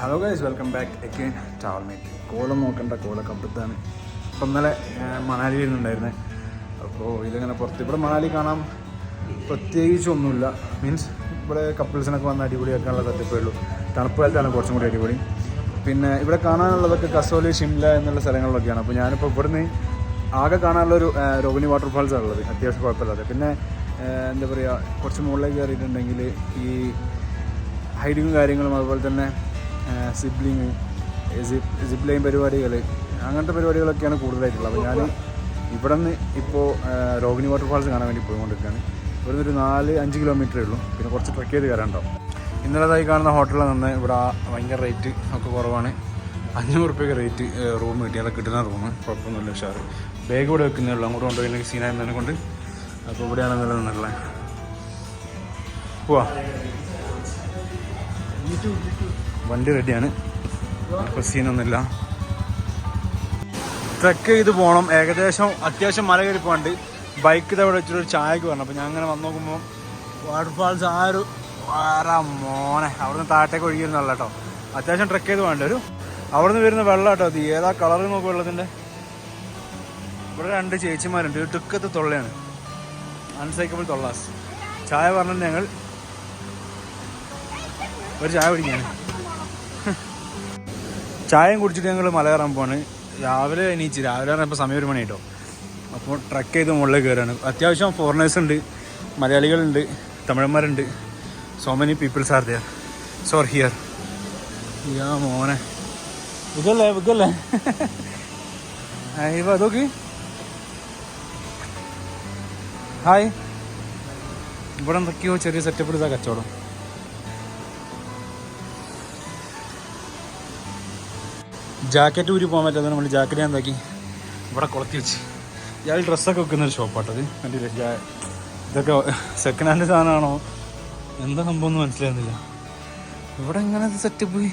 Hello guys welcome back again travel column നോക്കണ്ട കോലൊക്കെ അപ്പുറത്താണ്. ഇപ്പം ഇന്നലെ മണാലിയിൽ മണാലി വരുന്നുണ്ടായിരുന്നേ. അപ്പോൾ ഇതിങ്ങനെ പുറത്ത് ഇവിടെ മണാലി കാണാൻ പ്രത്യേകിച്ചൊന്നുമില്ല മീൻസ് ഇവിടെ കപ്പിൾസിനൊക്കെ വന്ന് അടിപൊളിയാക്കാനുള്ള തട്ടിപ്പേ ഉള്ളൂ തണുപ്പ് കാലത്താണ് കുറച്ചും കൂടി അടിപൊളി. പിന്നെ ഇവിടെ കാണാനുള്ളതൊക്കെ കസോലി ഷിംല എന്നുള്ള സ്ഥലങ്ങളിലൊക്കെയാണ്. അപ്പോൾ ഞാനിപ്പോൾ ഇവിടുന്ന് ആകെ കാണാനുള്ളൊരു ആ, രോഹിണി വാട്ടർഫാൾസ് ഉള്ളത്. അത്യാവശ്യം കുഴപ്പമില്ലാതെ. പിന്നെ എന്താ പറയുക കുറച്ച് മുകളിലേക്ക് കയറിയിട്ടുണ്ടെങ്കിൽ ഈ ഹൈഡിങ്ങും കാര്യങ്ങളും അതുപോലെ തന്നെ സിബ്ലിങ് സിബ് ലൈൻ പരിപാടികൾ അങ്ങനത്തെ പരിപാടികളൊക്കെയാണ് കൂടുതലായിട്ടുള്ളത്. അപ്പോൾ ഞാൻ ഇവിടെ നിന്ന് ഇപ്പോൾ രോഹിണി വാട്ടർഫാൾസ് കാണാൻ വേണ്ടി പോയിക്കൊണ്ടിരിക്കുകയാണ് ഇവിടുന്ന് ഒരു നാല് അഞ്ച് കിലോമീറ്ററേ ഉള്ളൂ. പിന്നെ കുറച്ച് ട്രക്ക് ചെയ്ത് കയറാനുണ്ടാവും ഇന്നലതായി കാണുന്ന ഹോട്ടലിൽ നിന്ന് ഇവിടെ ഭയങ്കര റേറ്റ് ഒക്കെ കുറവാണ്. അഞ്ഞൂറ് റുപ്യക്ക് റേറ്റ് റൂം കിട്ടി. അതൊക്കെ കിട്ടുന്ന റൂം കുഴപ്പമൊന്നുമില്ല ഉഷാറ്. ബാഗ് ഇവിടെ വെക്കുന്നേ ഉള്ളൂ. അങ്ങോട്ട് കൊണ്ടുപോയി സീനായിരുന്നതിനെ കൊണ്ട്. അപ്പോൾ ഇവിടെയാണ് നിലനിന്നുള്ളത് പോവാ. വണ്ടി റെഡിയാണ് അപ്പോൾ സീനൊന്നുമില്ല ട്രക്ക് ചെയ്ത് പോകണം ഏകദേശം അത്യാവശ്യം മല കയറി പോകാണ്ട് ബൈക്ക് ഇതവിടെ വെച്ചിട്ട് ഒരു ചായക്ക് വരണം. അപ്പോൾ ഞാൻ അങ്ങനെ വന്ന് നോക്കുമ്പോൾ വാട്ടർഫാൾസ് ആ ഒരു വേറെ മോനെ. അവിടുന്ന് താഴത്തേക്ക് ഒഴുകിയിരുന്നല്ല കേട്ടോ അത്യാവശ്യം ട്രക്ക് ചെയ്ത് വേണ്ട ഒരു അവിടുന്ന് വരുന്ന വെള്ളം കേട്ടോ അത് ഏതാ കളർ നോക്കും വെള്ളത്തിന്റെ ഇവിടെ രണ്ട് ചേച്ചിമാരുണ്ട്. ഒരു ടുക്കത്ത് തൊള്ളയാണ്. അൺസൈക്കബിൾ തൊള്ളാസ്. ചായ പറഞ്ഞിട്ട് ഞങ്ങൾ ഒരു ചായ കുടിക്കാണ് ചായയും കുടിച്ചിട്ട് ഞങ്ങൾ മല കയറാൻ പോവാണ്. രാവിലെ എണീച്ച് രാവിലെ പറഞ്ഞപ്പോൾ സമയം ഒരു മണി കേട്ടോ അപ്പോൾ ട്രക്ക് ചെയ്ത് മുകളിൽ കയറാണ് അത്യാവശ്യം ഫോറിനേഴ്സ് ഉണ്ട് മലയാളികളുണ്ട് തമിഴന്മാരുണ്ട്. So many peoples are there sir here yeah മോനെ. ഇതല്ലേ ഇതല്ലേ? ഇവ അതൊക്കെ ഹായ് ഇവിടെ എന്തൊക്കെയോ ചെറിയ സെറ്റപ്പ് ഇതാ കച്ചവടം. ജാക്കറ്റ് ഊരി പോകാൻ പറ്റാതെ നമ്മൾ ജാക്കറ്റ് ഞാൻ എന്താക്കി? ഇവിടെ കൊളത്തി വെച്ച്. ഇയാൾ ഡ്രസ്സൊക്കെ വെക്കുന്ന ഒരു ഷോപ്പാട്ടത് കണ്ടില്ലേ? ഇതൊക്കെ സെക്കൻഡ് ഹാൻഡ് സാധനമാണോ? എന്താ സംഭവം എന്ന് മനസ്സിലാകുന്നില്ല. ഇവിടെ എങ്ങനെ സെറ്റ് പോയി?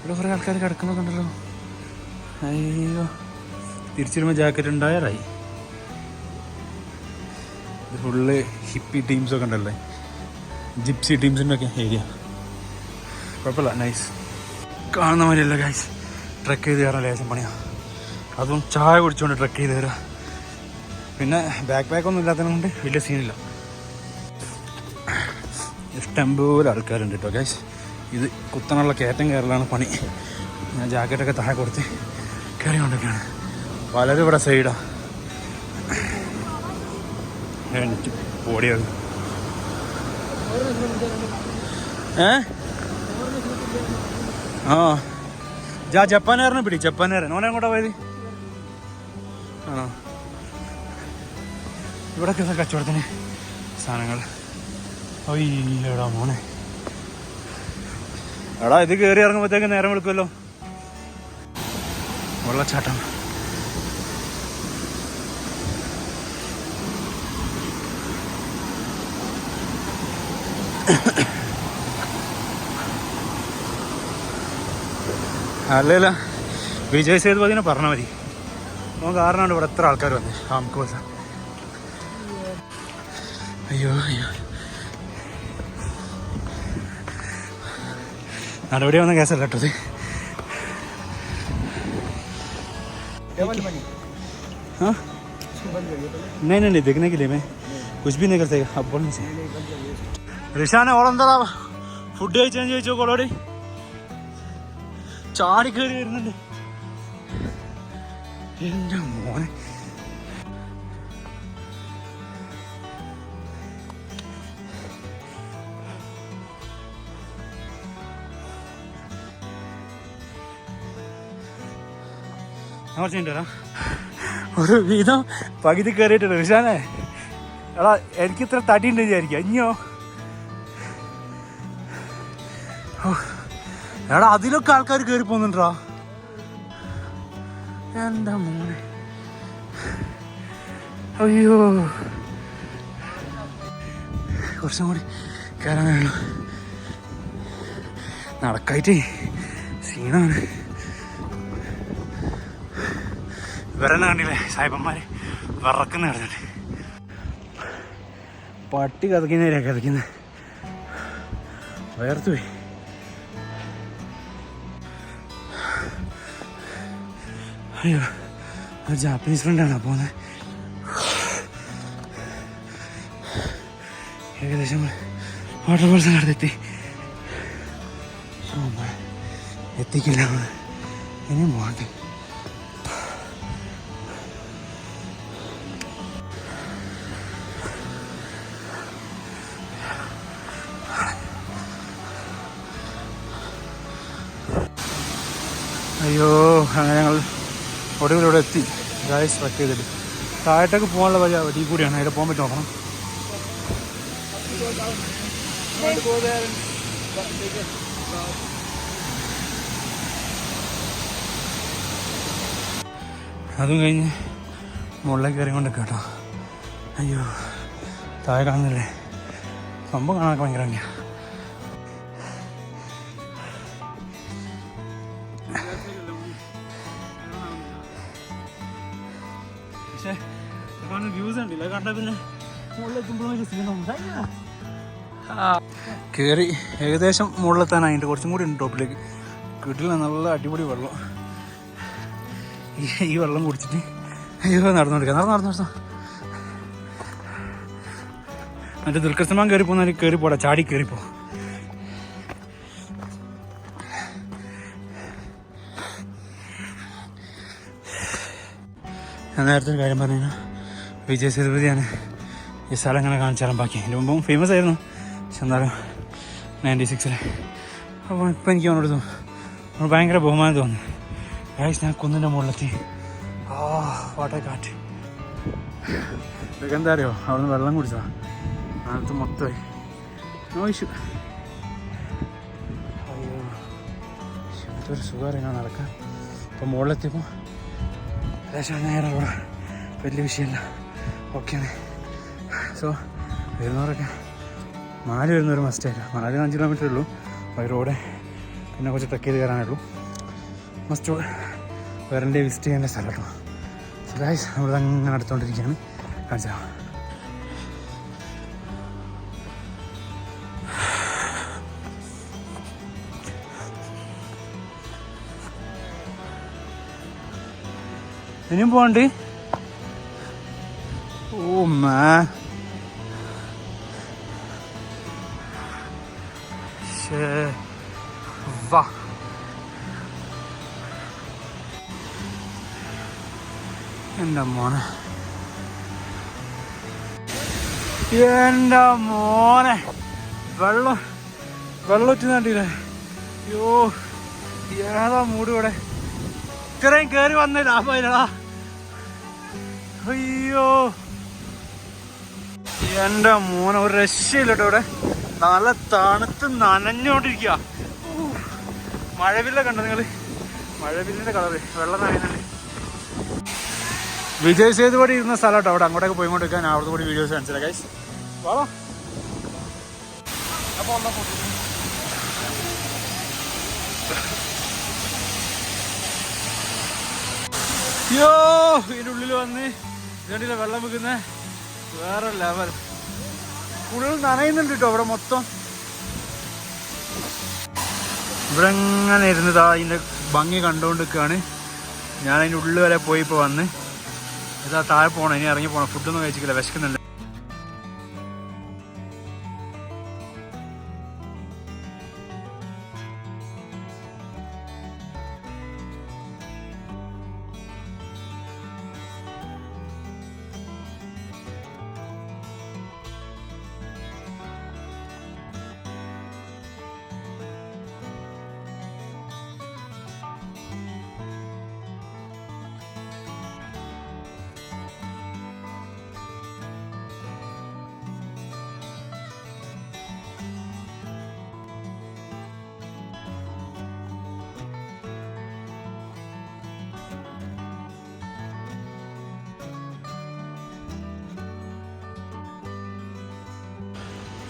ഇവിടെ കുറേ ആൾക്കാർ കിടക്കുന്നൊക്കെ ഉണ്ടല്ലോ അയ്യോ. തിരിച്ചിരുമ്പോൾ ജാക്കറ്റ് ഉണ്ടായാലായി. ഇത് ഫുള്ള് ഹിപ്പി ടീംസൊക്കെ ഉണ്ടല്ലേ? ജിപ്സി ടീംസിന്റെ ഒക്കെ ഏരിയ കുഴപ്പമില്ല. നൈസ് കാണുന്ന മാതിരിയല്ല ഗൈസ് ട്രക്ക് ചെയ്ത് കയറാൻ ലേശം പണിയാണ് അതും ചായ കുടിച്ചുകൊണ്ട് ട്രക്ക് ചെയ്ത് കയറുക പിന്നെ ബാക്ക് പാക്ക് ഒന്നും ഇല്ലാത്തതുകൊണ്ട് വലിയ സീനില്ല ഇഷ്ടംപോലെ ആൾക്കാരുണ്ട് കേട്ടോ ഗൈസ് ഇത് കുത്തനുള്ള കയറ്റം കയറലാണ് പണി. ഞാൻ ജാക്കറ്റൊക്കെ താഴെ കൊടുത്ത് കയറിക്കൊണ്ടൊക്കെയാണ് പലരും ഇവിടെ സൈഡാണ് എനിക്ക് ഓടിയത് ഏ? ആ. ജാ ജപ്പാനുകാരനെ പിടി ജപ്പാനുകാരൻ ഓനെ എങ്ങോട്ടാ പോയത്? ആണോ ഇവിടെ ഒക്കെ കച്ചവടത്തിന് സാധനങ്ങൾ. ഒയ്യടാ മോനെ. എടാ ഇത് കയറി ഇറങ്ങുമ്പോഴത്തേക്ക് നേരം വിളിക്കുമല്ലോ. വെള്ളച്ചാട്ടം അല്ലല്ല വിജയ് സേതുപതിനെ പറഞ്ഞാൽ മതി അവൻ കാരണമാണ് ഇവിടെ എത്ര ആൾക്കാർ വന്നത് ഹാംകോസ അയ്യോ അയ്യോ നടപടി വന്ന കേസല്ല കേട്ടത് हाँ नहीं नहीं नहीं देखने के लिए मैं कुछ भी नहीं कर सकेगा अब बोलने से ഋഷാനെ ഓളെന്താ ഫുഡ് കഴിച്ചെന്ന് ചോദിച്ചോ കോളോട് ചാടി കയറി വരുന്നുണ്ട്. എന്റെ മോനെ. ഒരു വീതം പകുതി കയറിയിട്ടുണ്ട് വിശാലേ എടാ എനിക്ക് ഇത്ര തടി ഉണ്ട് വിചാരിക്കുക ഇനിയോ എടാ അതിലൊക്കെ ആൾക്കാർ കയറി പോകുന്നുണ്ടാ എന്താ മോനെ? അയ്യോ. കുറച്ചും കൂടി കയറാൻ വേണം നടക്കായിട്ടേ സീനാണ്. ഇവരെന്നെ കണ്ടില്ലേ സാഹിബന്മാര് വിറക്കുന്ന കിടന്നിട്ട് പട്ടി കഥക്കുന്നവരാ കഥക്കുന്നത് വയർത്തു അയ്യോ ഒരു ജാപ്പനീസ് ഫ്രണ്ടാണ് പോകുന്നത് ഏകദേശം വാട്ടർഫോൾസിന്റെ അടുത്തെത്തി ഓ മൈ. എത്തിക്കില്ല. ഇനിയും പോകട്ടെ അയ്യോ അങ്ങനെ ഞങ്ങൾ ഒടുവിൽ ഇവിടെ എത്തി. ഗായ്സ് ട്രക്ക് ചെയ്തിട്ട്. താഴത്തേക്ക് പോകാനുള്ള വഴി വഴി കൂടിയാണ്. അതിൽ പോകാൻ പറ്റും നോക്കണം. അതും കഴിഞ്ഞ് മുകളിലേക്ക് കയറി കൊണ്ട് കേട്ടോ. അയ്യോ താഴെ കാണുന്നില്ലേ? സംഭവം കാണാനൊക്കെ ഭയങ്കര ഭംഗിയാ. കയറി ഏകദേശം മുകളിലെത്താനായിട്ട് കുറച്ചും കൂടി ഉണ്ട് ടോപ്പിലേക്ക്. കിട്ടില്ല നല്ല അടിപൊളി വെള്ളം. ഈ വെള്ളം കുടിച്ചിട്ട് അയ്യോ നടന്നു കൊടുക്കുക നടന്നു നടന്നു നടന്നു. മറ്റേ ദുൽഖർസമാൻ കയറി പോകുന്ന കയറി പോടാ ചാടി കയറി പോ. ഞാൻ നേരത്തെ ഒരു കാര്യം പറഞ്ഞു വിജയ് സേതുപതിയാണ് ഈ സ്ഥലം ഇങ്ങനെ കാണിച്ചു തരാൻ ബാക്കി. എന്റെ മുമ്പും ഫേമസ് ആയിരുന്നു. പക്ഷെ എന്നാലും നയന്റി സിക്സിൽ അപ്പോൾ ഇപ്പം എനിക്ക് അവനോട് തോന്നുന്നു ഭയങ്കര ബഹുമാനം തോന്നുന്നു ഗൈസ് ഞാൻ കുന്നിന്റെ മുകളിലെത്തി. ആ വാട്ടർ കാറ്റ് ഇതൊക്കെ എന്താ അറിയോ? അവിടെ നിന്ന് വെള്ളം കുടിച്ചതാ. അതിനകത്ത് മൊത്തമായി. നോ ഇഷ്യൂ അയ്യോ. ശ്ശെ, എന്തൊരു സുഖം അറിയാൻ നടക്കാൻ ഇപ്പം മുകളിലെത്തിയപ്പോൾ ഏകദേശം നേരം അവിടെ വലിയ വിഷയമല്ല. ഓക്കെയാണ് സോ വരുന്നവരൊക്കെ മാലി വരുന്നവർ മസ്റ്റായിട്ട് നാല് അഞ്ച് കിലോമീറ്റർ ഉള്ളൂ. ബൈ റോഡ് പിന്നെ കുറച്ച് ട്രക്ക് ചെയ്ത് കയറാനുള്ളൂ മസ്റ്റ് വേറെ വിസിറ്റ് ചെയ്യേണ്ട സ്ഥലമാണ് സോ ഗായ്സ് നമ്മൾ അങ്ങനെ അടുത്തുകൊണ്ടിരിക്കുകയാണ് കാണിച്ചാൽ ഇനിയും പോകണ്ട് ഓ മാ വാ എന്റെ മോനെ എന്റെ മോനെ വെള്ളം വെള്ളം ഒറ്റ കണ്ടില്ലേ? അയ്യോ ഏതാ മൂട് ഇവിടെ? ഇത്രയും കയറി വന്ന ലാഭമില്ലടാ അയ്യോ. എന്റെ മോനെ ഒരു രക്ഷയില്ലട്ടോ ഇവിടെ. നല്ല തണുത്ത് നനഞ്ഞോണ്ടിരിക്കുക മഴവില്ല കണ്ടോ നിങ്ങൾ? മഴവില്ലിന്റെ കളറ് വെള്ളം നനയുന്നുണ്ട്. വിജയ് സേതുപടി ഇരുന്ന സ്ഥലം കേട്ടോ അവിടെ. അങ്ങോട്ടൊക്കെ പോയി കൊണ്ട് പോയിക്കൊണ്ടിരിക്കാൻ അവിടുത്തെ കൂടി വീഡിയോസ് കാണിച്ചില്ല ഗൈസ് വാ അപ്പോൾ അയ്യോ ഇതിന്റെ ഉള്ളിൽ വന്ന് ഇതിന്റെ വെള്ളം വെക്കുന്ന. വേറെ ലെവൽ ഫുൾ നനയുന്നുണ്ട് കേട്ടോ അവിടെ മൊത്തം. ഇവിടെ ഇങ്ങനെ ഇരുന്നതാ അതിന്റെ ഭംഗി കണ്ടുകൊണ്ടിരിക്കുകയാണ്. ഞാൻ അതിന്റെ ഉള്ളിൽ വരെ പോയി ഇപ്പോൾ വന്ന്. ഇതാ താഴെ പോകണം ഇനി ഇറങ്ങി പോകണം ഫുഡൊന്നും കഴിച്ചിട്ടില്ല വിശക്കുന്നുണ്ട്.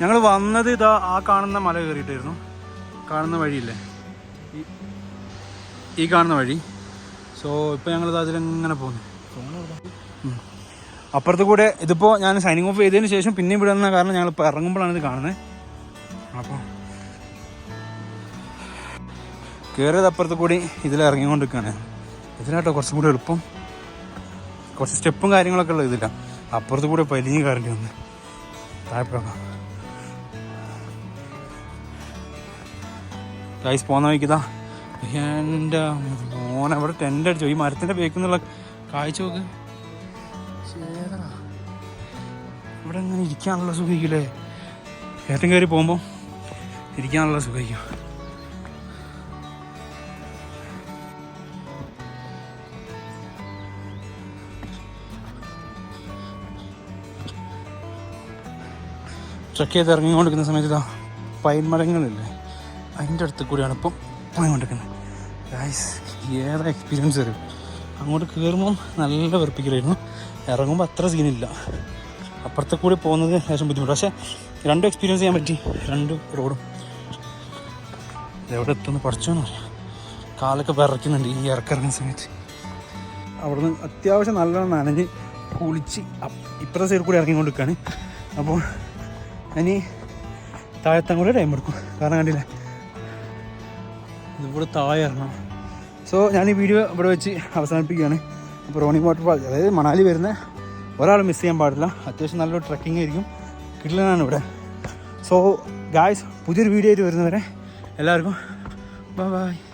ഞങ്ങൾ വന്നത് ഇതാ ആ കാണുന്ന മല കയറിയിട്ടായിരുന്നു. കാണുന്ന വഴിയില്ലേ? ഈ- കാണുന്ന വഴി. സോ ഇപ്പോൾ ഞങ്ങൾ അതിലിങ്ങനെ പോകുന്നു. അപ്പുറത്ത് കൂടെ ഇതിപ്പോൾ ഞാൻ സൈനിങ് ഓഫ് ചെയ്തതിന് ശേഷം പിന്നെയും ഇവിടെ വന്ന കാരണം ഞങ്ങൾ ഇപ്പോൾ ഇറങ്ങുമ്പോഴാണ് ഇത് കാണുന്നത്. അപ്പോൾ കയറിയത് അപ്പുറത്ത് കൂടി ഇതിൽ ഇറങ്ങിക്കൊണ്ടിരിക്കുകയാണ്. ഇതിലാട്ടോ കുറച്ചും കൂടി എളുപ്പം. കുറച്ച് സ്റ്റെപ്പും കാര്യങ്ങളൊക്കെ ഉള്ള ഇതില്ല അപ്പുറത്ത് കൂടെ വലിഞ്ഞ് കയറേണ്ടി വന്ന്. താഴെപ്പോക്കാം ഗൈസ് പോകുന്ന വഴിക്കതാ എന്റെ മോനെ അവിടെ ടെന്റ് അടിച്ചു. ഈ മരത്തിന്റെ ബേക്കുന്നുള്ള കാഴ്ച നോക്ക്. ഇവിടെ ഇങ്ങനെ ഇരിക്കാനുള്ള സുഖിക്കില്ലേ കയറ്റം കയറി പോകുമ്പോൾ ഇരിക്കാനുള്ള സുഖിക്കും ട്രക്ക് ചെയ്ത് ഇറങ്ങിക്കൊണ്ടിരിക്കുന്ന സമയത്ത് ഇതാ പൈൻ മരങ്ങളില്ലേ? അതിന്റെ അടുത്ത് കൂടിയാണ് ഇപ്പം പോയിക്കൊണ്ടിരിക്കുന്നത്. ഗായ്സ് ഏതാ എക്സ്പീരിയൻസ് വരും അങ്ങോട്ട് കയറുമ്പം നല്ല വെറുപ്പിക്കലായിരുന്നു. ഇറങ്ങുമ്പോൾ അത്ര സീനില്ല അപ്പുറത്തെ കൂടി പോകുന്നത് ഏകദേശം ബുദ്ധിമുട്ട്. പക്ഷേ രണ്ടും എക്സ്പീരിയൻസ് ചെയ്യാൻ പറ്റി. രണ്ട് റോഡും എവിടെ എത്തുന്നു? പഠിച്ചോന്ന് കാലൊക്കെ വിറയ്ക്കുന്നുണ്ട് ഈ ഇറക്കിറങ്ങുന്ന സമയത്ത്. അവിടുന്ന് അത്യാവശ്യം നല്ലോണം നനഞ്ഞ് കുളിച്ച് ഇപ്പുറത്തെ സൈഡിൽ കൂടി ഇറങ്ങിക്കൊണ്ടിരിക്കുകയാണ് അപ്പോൾ ഇനി താഴത്തങ്ങോട്ട് ടൈം എടുക്കും. കാരണം കണ്ടില്ലേ? ഇതിവിടെ താഴെ സോ ഞാൻ ഈ വീഡിയോ ഇവിടെ വെച്ച് അവസാനിപ്പിക്കുകയാണ്. അപ്പോൾ റോണി വാട്ടർഫാൾ അതായത് മണാലി വരുന്ന ഒരാൾ മിസ് ചെയ്യാൻ പാടില്ല. അത്യാവശ്യം നല്ലൊരു ട്രക്കിംഗ് ആയിരിക്കും. കിട്ടലാണ് ഇവിടെ. സോ ഗായ്സ് പുതിയൊരു വീഡിയോ ആയിട്ട് വരുന്നവരെ എല്ലാവർക്കും ബൈ ബൈ